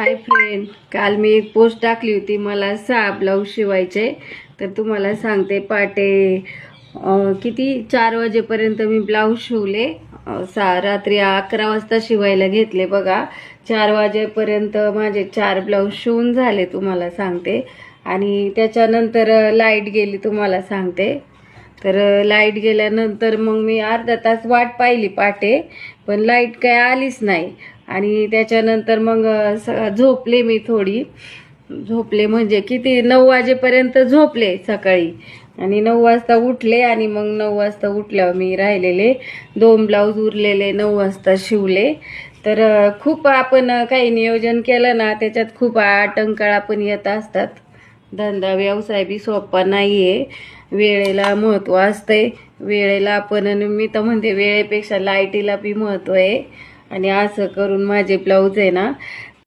Hi friend काल मी एक post टाकली होती मला सहा ब्लाऊज शिवायचे. तर तुम्हाला सांगते पाटे किती? चार वाजेपर्यंत मी ब्लाऊज शिवले. सा सहा रात्री अकरा वाजता शिवायला घेतले बघा. चार वाजेपर्यंत माझे चार ब्लाऊज शिवून झाले तुम्हाला सांगते. आणि त्याच्यानंतर लाइट गेली तुम्हाला सांगते. तर लाइट गेल्यानंतर मग मी अर्धा तास वाट पाहिली पाटे पण लाइट काय आलीच नाही. आणि त्याच्यानंतर मग स- झोपले मी थोडी. झोपले म्हणजे किती? नऊ वाजेपर्यंत झोपले सकाळी. आणि नऊ वाजता उठले आणि मग नऊ वाजता उठल्यावर मी राहिलेले. दोन ब्लाऊज उरलेले नऊ वाजता शिवले. तर खूप आपण काही नियोजन केलं ना त्याच्यात खूप आटंकाळा पण येत असतात. धंदा व्यवसाय बी सोपा नाही आहे वेळेला महत्त्व असतंय. वेळेला आपण मी तर म्हणते वेळेपेक्षा लाईटीला बी महत्त्व आहे. आणि असं करून माझे ब्लाऊज आहे ना